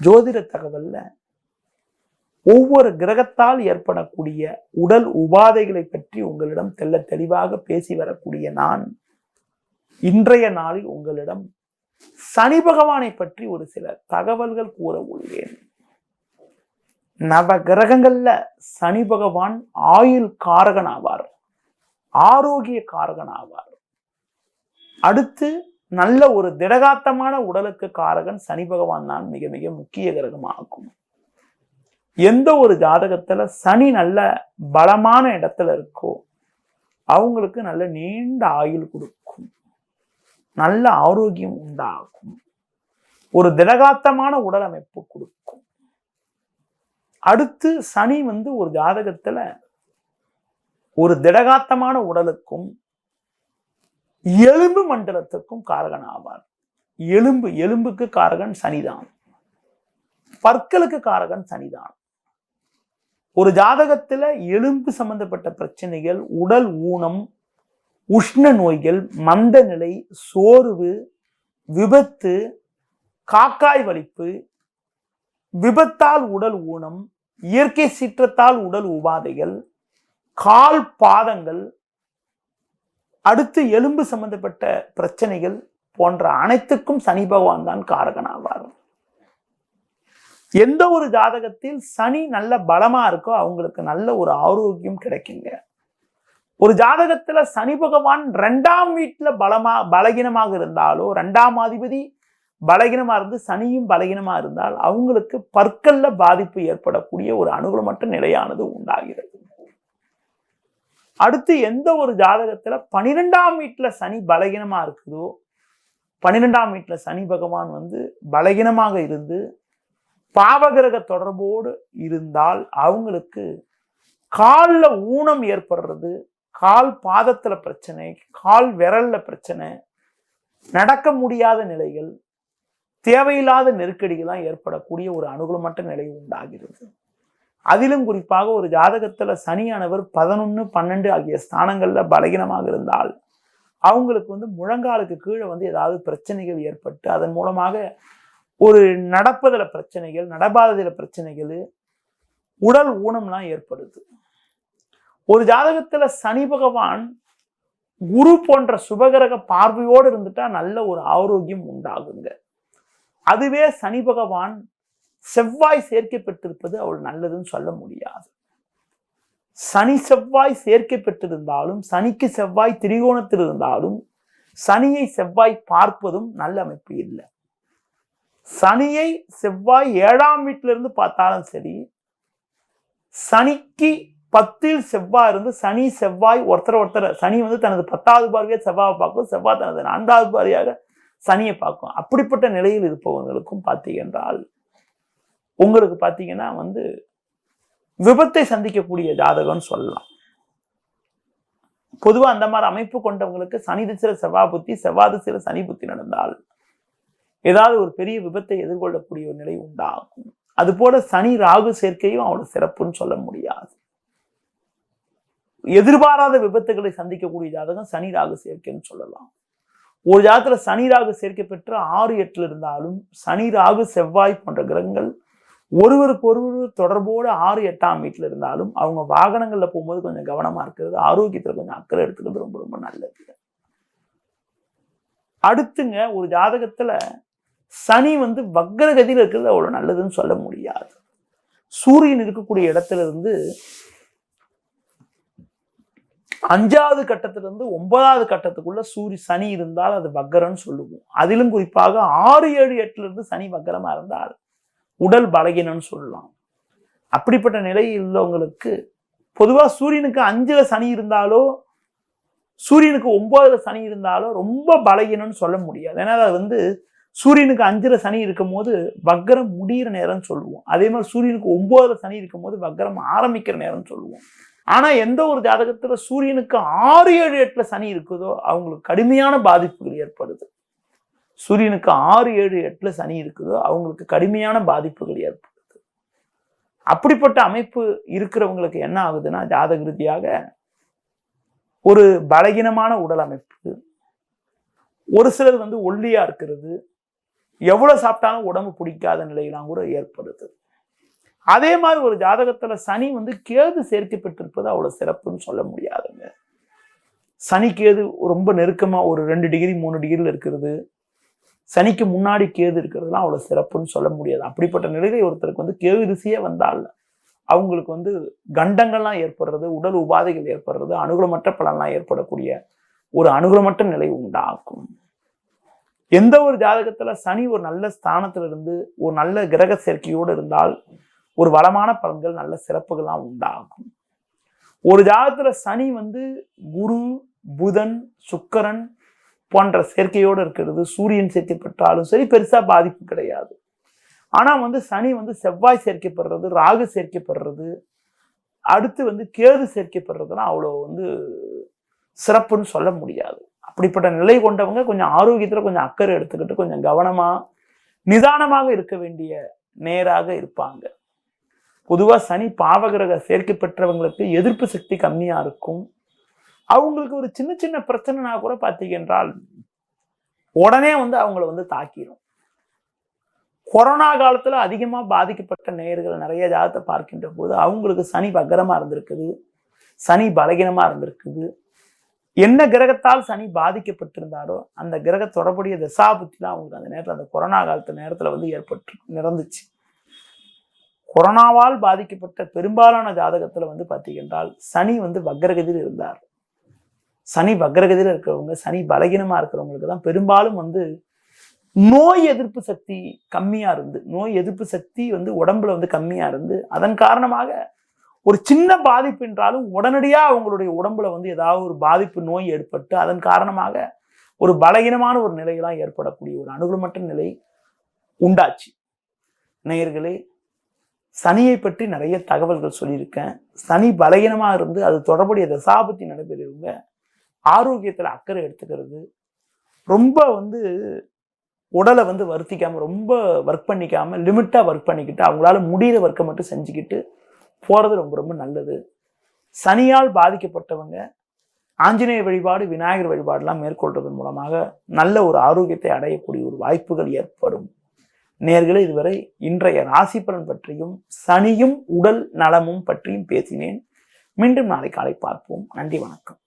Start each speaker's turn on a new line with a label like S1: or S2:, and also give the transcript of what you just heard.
S1: ஜோதிட தகவலில். ஒவ்வொரு கிரகத்தால் ஏற்படக்கூடிய உடல் உபாதைகளை பற்றி உங்களிடம் தெல்ல தெளிவாக பேசி வரக்கூடிய நான் இன்றைய நாளில் உங்களிடம் சனி பகவானை பற்றி ஒரு சில தகவல்கள் கூற உள்ளேன். நவ கிரகங்கள்ல சனி பகவான் ஆயுள் காரகன் ஆவார் ஆரோக்கிய காரகன் ஆவார் அடுத்து நல்ல ஒரு திடகாத்தமான உடலுக்கு காரகன் சனி பகவான் தான் மிக மிக முக்கிய கிரகமாகும். எந்த ஒரு ஜாதகத்துல சனி நல்ல பலமான இடத்துல இருக்கோ அவங்களுக்கு நல்ல நீண்ட ஆயுள் கொடுக்கும். நல்ல ஆரோக்கியம் உண்டாகும். ஒரு திடகாத்தமான உடல் அமைப்பு கொடுக்கும். அடுத்து சனி வந்து ஒரு ஜாதகத்துல ஒரு திடகாத்தமான உடலுக்கும் எலும்பு மண்டலத்துக்கும் காரகன் ஆவார் எலும்பு எலும்புக்கு காரகன் சனிதான். பற்களுக்கு காரகன் சனிதான். ஒரு ஜாதகத்துல எலும்பு சம்பந்தப்பட்ட பிரச்சனைகள் உடல் ஊனம் உஷ்ண நோய்கள் மந்த நிலை சோர்வு விபத்து காக்காய் வலிப்பு விபத்தால் உடல் ஊனம் இயற்கை சீற்றத்தால் உடல் உபாதைகள் கால் பாதங்கள் அடுத்து எலும்பு சம்பந்தப்பட்ட பிரச்சனைகள் போன்ற அனைத்துக்கும் சனி பகவான் தான் காரகனாவார். எந்த ஒரு ஜாதகத்தில் சனி நல்ல பலமா இருக்கோ அவங்களுக்கு நல்ல ஒரு ஆரோக்கியம் கிடைக்குங்க. ஒரு ஜாதகத்துல சனி பகவான் ரெண்டாம் வீட்டுல பலமா பலகீனமாக இருந்தாலோ ரெண்டாம் அதிபதி பலகீனமா இருந்து சனியும் பலகீனமா இருந்தால் அவங்களுக்கு பற்கல்ல பாதிப்பு ஏற்படக்கூடிய ஒரு அனுகூலமற்ற நிலையானது உண்டாகிறது. அடுத்து எந்த ஒரு ஜாதகத்துல பனிரெண்டாம் வீட்டுல சனி பலகீனமா இருக்குதோ பன்னிரெண்டாம் வீட்டுல சனி பகவான் வந்து பலகீனமாக இருந்து பாவகிரக தொடர்போடு இருந்தால் அவங்களுக்கு காலில் ஊனம் ஏற்படுறது கால் பாதத்துல பிரச்சனை கால் விரல்ல பிரச்சனை நடக்க முடியாத நிலைகள் தேவையில்லாத நெருக்கடிகள்லாம் ஏற்படக்கூடிய ஒரு அனுகூலமற்ற நிலை உண்டாகிறது. அதிலும் குறிப்பாக ஒரு ஜாதகத்தில் சனியானவர் பதினொன்று பன்னெண்டு ஆகிய ஸ்தானங்களில் பலகீனமாக இருந்தால் அவங்களுக்கு வந்து முழங்காலுக்கு கீழே வந்து ஏதாவது பிரச்சனைகள் ஏற்பட்டு அதன் மூலமாக ஒரு நடப்பதில் பிரச்சனைகள் நடப்பாததில் பிரச்சனைகள் உடல் ஊனம்லாம் ஏற்படுது. ஒரு ஜாதகத்தில் சனி பகவான் குரு போன்ற சுபகிரக பார்வையோடு இருந்துட்டா நல்ல ஒரு ஆரோக்கியம் உண்டாகுங்க. அதுவே சனி பகவான் செவ்வாய் சேர்க்கை பெற்றிருப்பது அவள் நல்லதுன்னு சொல்ல முடியாது. சனி செவ்வாய் சேர்க்கை பெற்றிருந்தாலும் சனிக்கு செவ்வாய் திரிகோணத்தில் இருந்தாலும் சனியை செவ்வாய் பார்ப்பதும் நல்ல அமைப்பு இல்லை. சனியை செவ்வாய் ஏழாம் வீட்டில இருந்து பார்த்தாலும் சரி சனிக்கு பத்தில் செவ்வாய் இருந்து சனி செவ்வாய் ஒருத்தர் ஒருத்தர் சனி வந்து தனது பத்தாவது பார்வையாக செவ்வாவை பார்க்கும் செவ்வாய் தனது நான்காவது பார்வையாக சனியை பார்க்கும். அப்படிப்பட்ட நிலையில் இருப்பவங்களுக்கும் பார்த்தீங்கன்றால் உங்களுக்கு பார்த்தீங்கன்னா வந்து விபத்தை சந்திக்கக்கூடிய ஜாதகம்னு சொல்லலாம். பொதுவாக அந்த மாதிரி அமைப்பு கொண்டவங்களுக்கு சனி திசையில செவ்வாய் புத்தி செவ்வாய் திசையில சனி புத்தி நடந்தால் ஏதாவது ஒரு பெரிய விபத்தை எதிர்கொள்ளக்கூடிய ஒரு நிலை உண்டாகும். அதுபோல சனி ராகு சேர்க்கையும் அவ்வளவு சிறப்புன்னு சொல்ல முடியாது. எதிர்பாராத விபத்துகளை சந்திக்கக்கூடிய ஜாதகம் சனி ராகு சேர்க்கைன்னு சொல்லலாம். ஒரு ஜாதகத்தில் சனி ராகு சேர்க்கை பெற்று ஆறு எட்டில் இருந்தாலும் சனி ராகு செவ்வாய் போன்ற கிரகங்கள் ஒருவருக்கு ஒருவர் தொடர்போடு ஆறு எட்டாம் வீட்டில் இருந்தாலும் அவங்க வாகனங்களில் போகும்போது கொஞ்சம் கவனமாக இருக்கிறது ஆரோக்கியத்தில் கொஞ்சம் அக்கறை எடுத்துக்கிறது ரொம்ப ரொம்ப நல்லது. அடுத்துங்க ஒரு ஜாதகத்தில் சனி வந்து வக்ரகதியில் இருக்கிறது அவ்வளோ நல்லதுன்னு சொல்ல முடியாது. சூரியன் இருக்கக்கூடிய இடத்துல இருந்து அஞ்சாவது கட்டத்திலிருந்து ஒன்பதாவது கட்டத்துக்குள்ள சூரிய சனி இருந்தால் அது வக்கரம்னு சொல்லுவோம். அதிலும் குறிப்பாக ஆறு ஏழு எட்டுல இருந்து சனி வக்கரமா இருந்தால் உடல் பலகீனம்னு சொல்லலாம். அப்படிப்பட்ட நிலையில் உள்ளவங்களுக்கு பொதுவாக சூரியனுக்கு அஞ்சில் சனி இருந்தாலோ சூரியனுக்கு ஒன்பதுல சனி இருந்தாலோ ரொம்ப பலகீனம்னு சொல்ல முடியாது. ஏன்னா அது வந்து சூரியனுக்கு அஞ்சில் சனி இருக்கும் போது வக்கரம் முடிகிற நேரம்னு சொல்லுவோம். அதே மாதிரி சூரியனுக்கு ஒம்போதில் சனி இருக்கும் போது வக்கரம் ஆரம்பிக்கிற நேரம்னு சொல்லுவோம். ஆனால் எந்த ஒரு ஜாதகத்தில் சூரியனுக்கு ஆறு ஏழு எட்டில் சனி இருக்குதோ அவங்களுக்கு கடுமையான பாதிப்புகள் ஏற்படுது. சூரியனுக்கு ஆறு ஏழு எட்டில் சனி இருக்குதோ. அவங்களுக்கு கடுமையான பாதிப்புகள் ஏற்படுது. அப்படிப்பட்ட அமைப்பு இருக்கிறவங்களுக்கு என்ன ஆகுதுன்னா ஜாதக ரீதியாக ஒரு பலகீனமான உடல் அமைப்பு. ஒரு சிலர் வந்து ஒல்லியாக இருக்கிறது. எவ்வளோ சாப்பிட்டாலும் உடம்பு பிடிக்காத நிலையெல்லாம் கூட ஏற்படுது. அதே மாதிரி ஒரு ஜாதகத்தில் சனி வந்து கேது சேர்க்கப்பட்டிருப்பது அவ்வளோ சிறப்புன்னு சொல்ல முடியாதுங்க. சனி கேது ரொம்ப நெருக்கமாக ஒரு ரெண்டு டிகிரி மூணு டிகிரியில் இருக்கிறது. சனிக்கு முன்னாடி கேது இருக்கிறதுலாம் அவ்வளோ சிறப்புன்னு சொல்ல முடியாது. அப்படிப்பட்ட நிலையில ஒருத்தருக்கு வந்து கேது திசையே வந்தால் அவங்களுக்கு வந்து கண்டங்கள்லாம் ஏற்படுறது உடல் உபாதைகள் ஏற்படுறது அனுகூலமற்ற பலன்லாம் ஏற்படக்கூடிய ஒரு அனுகூலமற்ற நிலை உண்டாகும். எந்த ஒரு ஜாதகத்துல சனி ஒரு நல்ல ஸ்தானத்துல இருந்து ஒரு நல்ல கிரக சேர்க்கையோடு இருந்தால் ஒரு வளமான பலன்கள் நல்ல சிறப்புகள்லாம் உண்டாகும். ஒரு ஜாதகத்துல சனி வந்து குரு புதன் சுக்கரன் போன்ற சேர்க்கையோடு இருக்கிறது சூரியன் சேர்க்கை பெற்றாலும் சரி பெருசாக பாதிப்பு கிடையாது. ஆனால் வந்து சனி வந்து செவ்வாய் சேர்க்கைப்படுறது ராகு சேர்க்கப்படுறது அடுத்து வந்து கேது சேர்க்கப்படுறதுன்னா அவ்வளோ வந்து சிறப்புன்னு சொல்ல முடியாது. அப்படிப்பட்ட நிலை கொண்டவங்க கொஞ்சம் ஆரோக்கியத்தில் கொஞ்சம் அக்கறை எடுத்துக்கிட்டு கொஞ்சம் கவனமாக நிதானமாக இருக்க வேண்டிய நேராக இருப்பாங்க. பொதுவாக சனி பாவகிரக சேர்க்கை பெற்றவங்களுக்கு எதிர்ப்பு சக்தி கம்மியாக இருக்கும். அவங்களுக்கு ஒரு சின்ன சின்ன பிரச்சனைனா கூட பார்த்தீங்கன்றால் உடனே வந்து அவங்கள வந்து தாக்கிடும் கொரோனா காலத்தில் அதிகமாக பாதிக்கப்பட்ட நேயர்கள் நிறைய ஜாதத்தை பார்க்கின்ற போது அவங்களுக்கு சனி வக்கரமா இருந்திருக்குது. சனி பலகீனமாக இருந்திருக்குது. என்ன கிரகத்தால் சனி பாதிக்கப்பட்டிருந்தாரோ அந்த கிரக தொடர்புடைய தான் அவங்களுக்கு அந்த நேரத்தில் அந்த கொரோனா காலத்து நேரத்தில் வந்து ஏற்பட்டு நிறந்துச்சு கொரோனாவால் பாதிக்கப்பட்ட பெரும்பாலான ஜாதகத்தில் வந்து பார்த்தீங்கன்றால் சனி வந்து வக்ரகதியில் இருந்தார். சனி வக்ரகதியில் இருக்கிறவங்க சனி பலகீனமாக இருக்கிறவங்களுக்கு தான் பெரும்பாலும் வந்து நோய் எதிர்ப்பு சக்தி கம்மியாக இருந்து நோய் எதிர்ப்பு சக்தி வந்து உடம்புல வந்து கம்மியாக இருந்து அதன் காரணமாக ஒரு சின்ன பாதிப்பு என்றாலும் உடனடியாக அவங்களுடைய உடம்புல வந்து ஏதாவது ஒரு பாதிப்பு நோய் ஏற்பட்டு அதன் காரணமாக ஒரு பலகீனமான ஒரு நிலையெல்லாம் ஏற்படக்கூடிய ஒரு அனுகூலமற்ற நிலை உண்டாச்சு. நேயர்களே சனியை பற்றி நிறைய தகவல்கள் சொல்லியிருக்கேன். சனி பலகீனமாக இருந்து அது தொடர்புடைய தசாபத்தி நடைபெறவங்க. ஆரோக்கியத்தில் அக்கறை எடுத்துக்கிறது ரொம்ப வந்து உடலை வந்து வருத்திக்காமல் ரொம்ப ஒர்க் பண்ணிக்காமல் லிமிட்டாக ஒர்க் பண்ணிக்கிட்டு அவங்களால முடிகிற ஒர்க்கை மட்டும் செஞ்சுக்கிட்டு போகிறது ரொம்ப ரொம்ப நல்லது. சனியால் பாதிக்கப்பட்டவங்க ஆஞ்சநேய வழிபாடு விநாயகர் வழிபாடெலாம் மேற்கொள்றதன் மூலமாக நல்ல ஒரு ஆரோக்கியத்தை அடையக்கூடிய ஒரு வாய்ப்புகள் ஏற்படும். நேர்களை இதுவரை இன்றைய ராசி பலன் பற்றியும் சனியும் உடல் நலமும் பற்றியும் பேசினேன். மீண்டும் நாளை காலை பார்ப்போம். நன்றி வணக்கம்.